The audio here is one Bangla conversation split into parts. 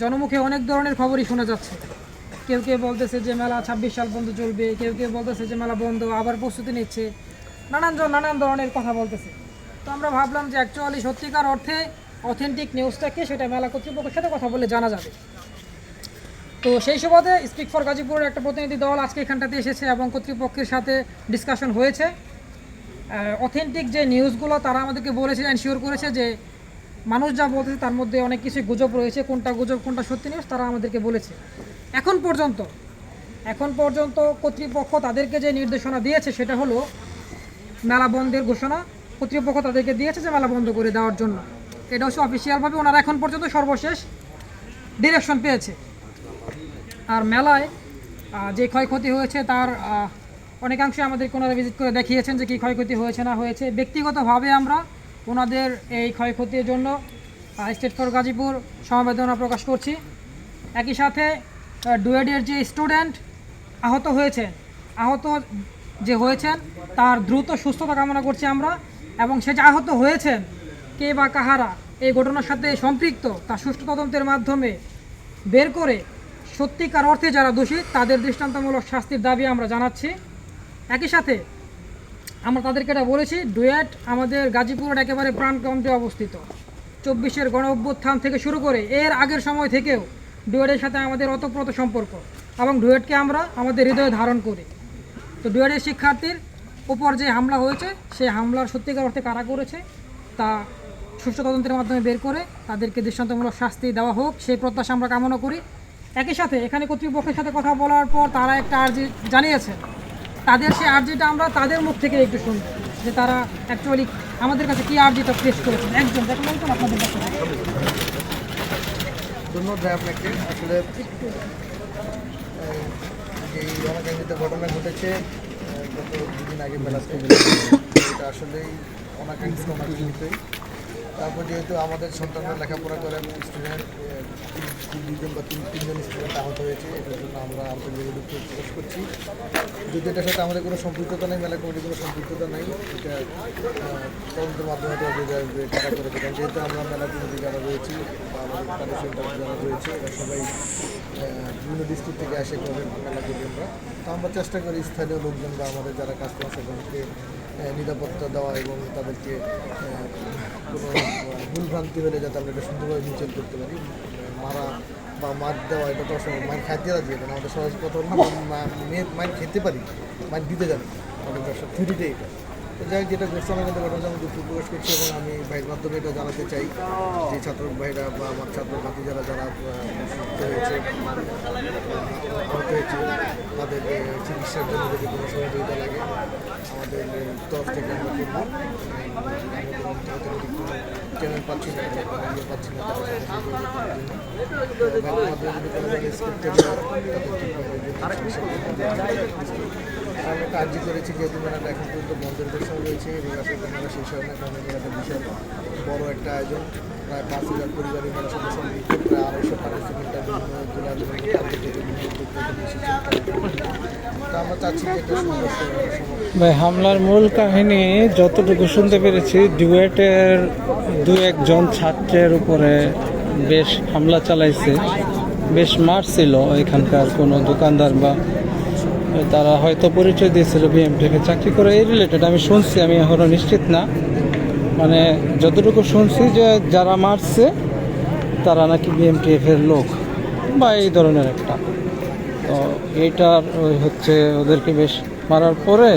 জনমুখে অনেক ধরনের খবরই শোনা যাচ্ছে। কেউ কেউ বলতেছে যে মেলা ছাব্বিশ সাল পর্যন্ত চলবে, কেউ কেউ বলতেছে যে মেলা বন্ধ, আবার প্রস্তুতি নিচ্ছে। নানান জন নানান ধরনের কথা বলতেছে। তো আমরা ভাবলাম যে অ্যাকচুয়ালি সত্যিকার অর্থে অথেন্টিক নিউজটাকে সেটা মেলা কর্তৃপক্ষের সাথে কথা বলে জানা যাবে। তো সেই সুবাদে স্পিক ফর গাজীপুরের একটা প্রতিনিধি দল আজকে এখানটাতে এসেছে এবং কর্তৃপক্ষের সাথে ডিসকাশন হয়েছে। অথেন্টিক যে নিউজগুলো তারা আমাদেরকে বলেছে এনশিওর করেছে যে মানুষ যা বলতেছে তার মধ্যে অনেক কিছু গুজব রয়েছে, কোনটা গুজব, কোনটা সত্যি নিউজ তারা আমাদেরকে বলেছে। এখন পর্যন্ত এখন পর্যন্ত কর্তৃপক্ষ তাদেরকে যে নির্দেশনা দিয়েছে সেটা হলো মেলা বন্ধের ঘোষণা, কর্তৃপক্ষ তাদেরকে দিয়েছে যে মেলা বন্ধ করে দেওয়ার জন্য। এটা হচ্ছে অফিসিয়ালভাবে ওনারা এখন পর্যন্ত সর্বশেষ ডিরেকশন পেয়েছে। আর মেলায় যে ক্ষয়ক্ষতি হয়েছে তার অনেকাংশে আমাদেরকে ওনারা ভিজিট করে দেখিয়েছেন যে কী ক্ষয়ক্ষতি হয়েছে না হয়েছে। ব্যক্তিগতভাবে আমরা ওনাদের এই ক্ষয়ক্ষতির জন্য স্টেট ফর গাজীপুর সমবেদনা প্রকাশ করছি। একই সাথে ডুয়েডের যে স্টুডেন্ট আহত হয়েছে, আহত যে হয়েছেন, তার দ্রুত সুস্থতা কামনা করছি আমরা এবং সে যে আহত হয়েছেন, কে বা কাহারা, এই ঘটনার সাথে সম্পৃক্ত, তা সুষ্ঠু তদন্তের মাধ্যমে বের করে সত্যিকার অর্থে যারা দোষী, তাদের দৃষ্টান্তমূলক শাস্তির দাবি আমরা জানাচ্ছি। একই সাথে আমরা তাদেরকে এটা বলেছি, ডুয়েট আমাদের গাজীপুরের একেবারে প্রাণকেন্দ্রে অবস্থিত। চব্বিশের গণ অভ্যুত্থান থেকে শুরু করে এর আগের সময় থেকেও ডুয়েটের সাথে আমাদের অতপ্রত সম্পর্ক এবং ডুয়েটকে আমরা আমাদের হৃদয়ে ধারণ করি। তো ডুয়েটের শিক্ষার্থীর উপর যে হামলা হয়েছে, সেই হামলার সত্যিকার অর্থে কারা করেছে, তা সুষ্ঠু তদন্তের মাধ্যমে বের করে তাদেরকে দৃষ্টান্তমূলক শাস্তি দেওয়া হোক, সেই প্রত্যাশা আমরা কামনা করি। একই সাথে এখানে কর্তৃপক্ষের সাথে কথা বলার পর তারা একটা আর্জি জানিয়েছে তাদের সেই আর্জিটা আমরা তাদের মুখ থেকে একটু শুনব যে তারা অ্যাকচুয়ালি আমাদের কাছে কি আর্জিটা পেশ করেছেন একজন দেখুন একজন আপনাদের কাছে। ধন্যবাদ আপনাকে। আসলে, এই অনাকাঙ্ক্ষিত ঘটনা ঘটেছে গত দুদিন আগে বেলাতে এটা আসলেই অনাকাঙ্ক্ষিত অনাকাঙ্ক্ষিতই তারপর যেহেতু আমাদের সন্তানরা লেখাপড়া করে স্টুডেন্ট দুজন বা তিন, তিনজন স্টুডেন্ট আহত হয়েছে, এটার জন্য আমরা আন্তর্জাতিক দুঃখ প্রকাশ করছি। যদি এটার সাথে আমাদের কোনো সম্পৃক্ততা নেই, মেলা কমিটির কোনো সম্পৃক্ততা নেই, এটা তদন্তের মাধ্যমে টাকা করে যেহেতু আমরা মেলা কমিটি যারা রয়েছি বা আমাদের কালেকশন যারা রয়েছে, এরা সবাই বিভিন্ন ডিস্ট্রিক্ট থেকে আসে করে মেলা করি আমরা তো আমরা চেষ্টা করি স্থানীয় লোকজন বা আমাদের যারা কাস্টমার সেগুলোকে নিরাপত্তা দেওয়া এবং তাদেরকে কোনো ভুলভ্রান্তি হলে যাতে আমরা এটা সুন্দরভাবে মিচেল করতে পারি। মারা বা মার দেওয়া, এটা তো অসম্ভব মার খাইতে রাজি না আমাদের সহজ কথা হলো মার খেতে পারি মার দিতে না। আমাদের ব্যবসা থিওরিটাই এটা। যাই যেটা ঘোষণা কিন্তু ঘটনা, আমি দুঃখ প্রকাশ করছি এবং আমি ভাইয়ের মাধ্যমে এটা জানাতে চাই। যে ছাত্র ভাইরা বা আমার ছাত্র ছাত্রী যারা যারা হয়েছে, আহত হয়েছে, তাদের চিকিৎসার জন্য যদি কোনো সহযোগিতা লাগে, আমাদের তরফ থেকে আমরা করব। চ্যানেল পাচ্ছি না পাচ্ছি না, তাদের যদি কোনো একটা করেছি, যেহেতু মেলাটা এখন পর্যন্ত বন্ধের ঘোষণা রয়েছে মেলা শেষ হয় না, কারণ বিশাল বড় একটা আয়োজন। প্রায় পাঁচ হাজার পরিবারের মিলে প্রায় আড়াইশো ভাই, হামলার মূল কাহিনী যতটুকু শুনতে পেরেছি, ডুয়েটের দু একজন ছাত্রের উপরে বেশ হামলা চালাইছে। বেশ মারছিল এখানকার কোনো দোকানদার বা তারা হয়তো পরিচয় দিয়েছিল বিএমটিকে চাকরি করে এই রিলেটেড আমি শুনছি, আমি এখনও নিশ্চিত না। মানে যতটুকু শুনছি যে যারা মারছে, তারা নাকি বিএমটিএফ এর লোক বা এই ধরনের একটা। তো এইটার ওই হচ্ছে ওদেরকে বেশ মারার পরে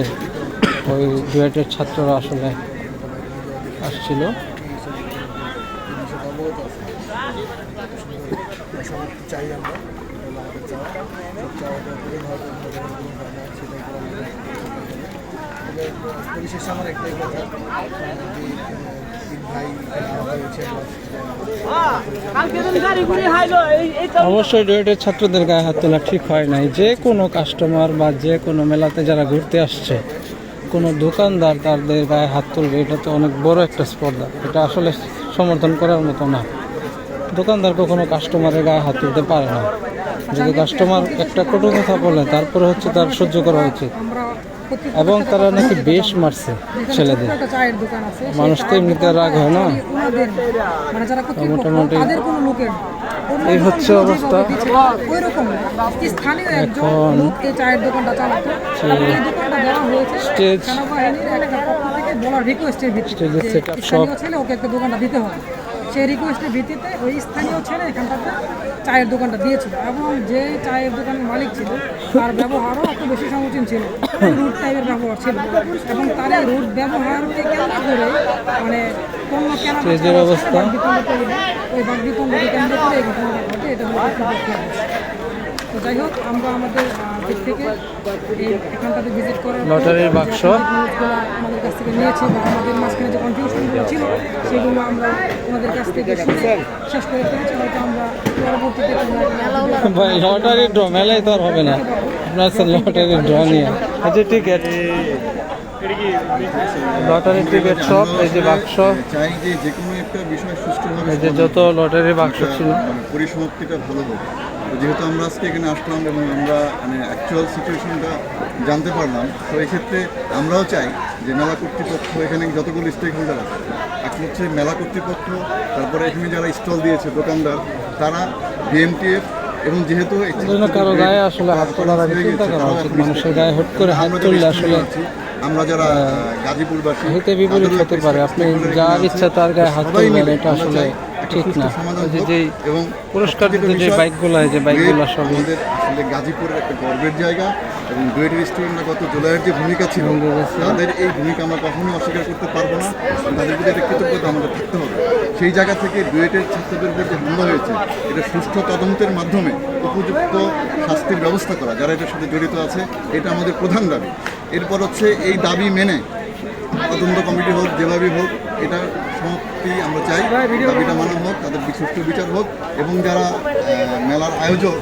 ওই ডুয়েটের ছাত্ররা আসলে আসছিল বিষয়টা অবগত আছে সবাই চাই আমরা এটা হলো আমাদের চাওয়া সব চাওয়াটা পূরণ হয়তো অন্য কোনো পূরণ হয় না সেটাই করে আমাদের তবে আহ, পরিশেষে আমার একটাই কথা অবশ্যই ডুয়েটের ছাত্রদের গায়ে হাত তোলা ঠিক হয় নাই। যে কোনো কাস্টমার বা যে কোনো মেলাতে যারা ঘুরতে আসছে, কোনো দোকানদার তাদের গায়ে হাত তুলবে, এটা তো অনেক বড় একটা স্পর্ধা। এটা আসলে সমর্থন করার মতো না। দোকানদার কখনো কাস্টমারের গায়ে হাত তুলতে পারে না। যদি কাস্টমার একটা কটু কথা বলে তারপরে হচ্ছে তার সহ্য করা উচিত এবং তারা নাকি বেশ মারছে ছেলেদের মানুষ তো এমনিতে রাগ হয় না? মোটামুটি- এই হচ্ছে অবস্থা। এখন স্টেজ স্টেজের setup স্থানীয় সব। ছেলে ওকে একটা দোকানটা দিতে হবে সেই রিকোয়েস্টের ভিত্তিতে ওই স্থানীয় ছেলে এখানটাতে চায়ের দোকানটা দিয়েছিল এবং যে চায়ের দোকানের মালিক ছিল তার ব্যবহারও এত বেশি সমীচীন ছিল রুট টাইপের ব্যবহার ছিল। এবং তার এই রুট ব্যবহারকে কেন্দ্র করে মানে পণ্য কেনা ওই কেন্দ্র করে এই ঘটনাটা ঘটে এটা। তো যাই হোক আমরা আমাদের দিক থেকে এখানটাতে ভিজিট করার লটারির বাক্স। আমাদের কাছ থেকে নিয়েছি বা আমাদের মাঝখানে যে কনফিউশনগুলো ছিল সেগুলো আমরা ওনাদের কাছ থেকে শুনে শেষ করে ফেলেছি। হয়তো আমরা পরবর্তীতে ভাই লটারি ড্র মেলায় তো আর হবে না। আপনার স্যার লটারি ড্র নিয়ে। এই টিকিট লটারি টিকিট সব এই যে বাক্স চাই যে যে কোনো একটা বিষয় সুষ্ঠুভাবে এই যে যত লটারি বাক্স ছিল। মানে পরিসমাপ্তিটা ভালো তো যেহেতু আমরা আজকে এখানে আসলাম এবং আমরা মানে অ্যাকচুয়াল সিচুয়েশনটা জানতে পারলাম তো এক্ষেত্রে আমরাও চাই যে মেলা কর্তৃপক্ষ এখানে যতগুলো স্টেক হোল্ডার আছে এখন হচ্ছে মেলা কর্তৃপক্ষ তারপরে এখানে যারা স্টল দিয়েছে দোকানদার তারা বিএমটিএফ এবং যেহেতু কারও গায়ে আসলে হাত তোলার আগে চিন্তা করা উচিত মানুষের গায়ে হুট করে হাত তুললে আসলে আমরা যারা গাজীপুরবাসী হিতে বিপরীত হতে পারে। আপনি যার ইচ্ছা তার গায়ে হাত তুলবেন এটা আসলে ঠিক না। যে এবং পুরস্কার দিতে যে বাইকগুলো হয় যে বাইকগুলো সবই। আমাদের আসলে গাজীপুরের একটা গর্বের জায়গা এবং ডুয়েটের স্টুডেন্টরা গত জুলাইয়ের যে ভূমিকা ছিল তাদের এই ভূমিকা আমরা কখনোই অস্বীকার করতে পারব না। তাদের প্রতি একটা কৃতজ্ঞতা আমাদের থাকতে হবে। সেই জায়গা থেকে ডুয়েটের ছাত্রদের উপর যে হামলা হয়েছে এটা সুষ্ঠু তদন্তের মাধ্যমে উপযুক্ত শাস্তির ব্যবস্থা করা যারা এটার সাথে জড়িত আছে এটা আমাদের প্রধান দাবি। এরপর হচ্ছে এই দাবি মেনে তদন্ত কমিটি হোক যেভাবেই হোক এটা সমাপ্তি আমরা চাই দাবিটা মানা হোক তাদের সুষ্ঠু বিচার হোক এবং যারা মেলার আয়োজক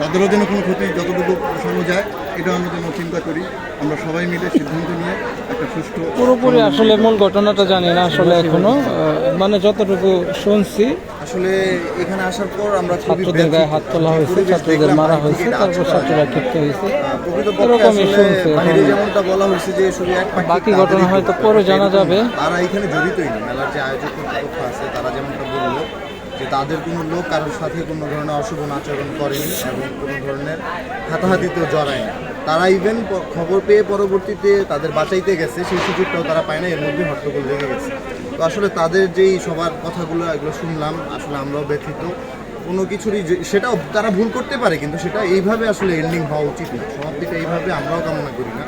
তাদেরও যেন কোনো ক্ষতি যতটুকু পোষানো যায় এটা আমরা যেন চিন্তা করি। আমরা সবাই মিলে সিদ্ধান্ত নিয়ে একটা সুষ্ঠু পুরোপুরি আসলে মূল ঘটনাটা জানি না আসলে এখনও। মানে যতটুকু শুনছি আসলে এখানে আসার পর আমরা ছাত্রদের গায়ে হাত তোলা হয়েছে ছাত্রদের মারা হয়েছে তারপর। ছাত্ররা ক্ষিপ্ত হয়েছে প্রকৃতপক্ষে এরকমই শুনছে বাইরে যেমনটা বলা হয়েছে যে শুধু এক বাকি ঘটনা হয়তো পরে। জানা যাবে। তারা এখানে জড়িতই না মেলার যে আয়োজক কর্তৃপক্ষ আছে তারা যেমনটা বলল যে তাদের কোনো লোক কারোর সাথে কোনো ধরনের অশুভ আচরণ করেনি এবং কোনো ধরনের হাতাহাতিতেও জড়ায়নি তারা ইভেন খবর পেয়ে পরবর্তীতে তাদের বাঁচাইতে গেছে সেই সুযোগটাও তারা পায় না এর মধ্যে হট্টগোল লেগে গেছে তো আসলে তাদের যেই সবার কথাগুলো এগুলো শুনলাম আসলে আমরাও ব্যথিত। কোনো কিছুরই সেটাও তারা ভুল করতে পারে কিন্তু সেটা এইভাবে আসলে এন্ডিং হওয়া উচিত না। সমাপ্তিটা এইভাবে আমরাও কামনা করি না।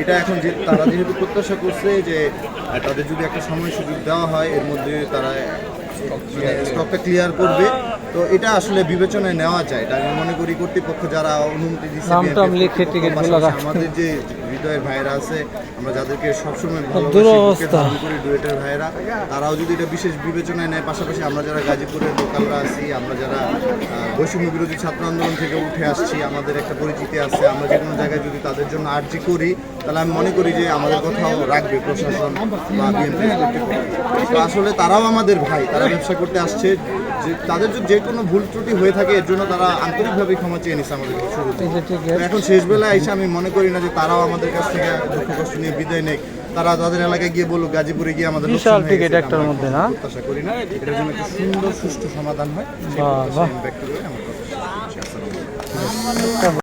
এটা এখন যে তারা যেহেতু প্রত্যাশা করছে যে তাদের যদি একটা সময় সুযোগ দেওয়া হয় এর মধ্যে তারা স্টকটা ক্লিয়ার করবে। তো এটা আসলে বিবেচনায় নেওয়া যায়। এটা আমি মনে করি কর্তৃপক্ষ যারা অনুমতি দিচ্ছে। আমাদের যে হৃদয়ের ভাইরা আছে আমরা যাদেরকে সবসময় ডুয়েটের ভাইরা তারাও যদি এটা বিশেষ বিবেচনায় নেয় পাশাপাশি আমরা যারা গাজীপুরের লোকালরা আছি আমরা যারা বৈষম্য বিরোধী ছাত্র আন্দোলন থেকে উঠে আসছি আমাদের একটা পরিচিতি আছে আমরা যে কোনো জায়গায় যদি তাদের জন্য আর্জি করি তাহলে আমি মনে করি যে আমাদের কথাও রাখবে প্রশাসন বা বিএনপি। আসলে তারাও আমাদের ভাই তারা ব্যবসা করতে আসছে তাদের যদি যে কোনো ভুল ত্রুটি হয়ে থাকে এর জন্য তারা আন্তরিকভাবে ক্ষমা চেয়ে নিচ্ছে আমাদের শুরুতে এখন শেষ বেলায় এসে আমি মনে করি না যে তারাও আমাদের কাছ থেকে দুঃখ কষ্ট নিয়ে বিদায় নেই তারা তাদের এলাকায় গিয়ে বলুক গাজীপুরে গিয়ে আমাদের বিশাল টিকিট একটার মধ্যে, না? আশা করি না। এটার জন্য একটা সুন্দর সুষ্ঠু সমাধান হয়। বাহ, বাহ।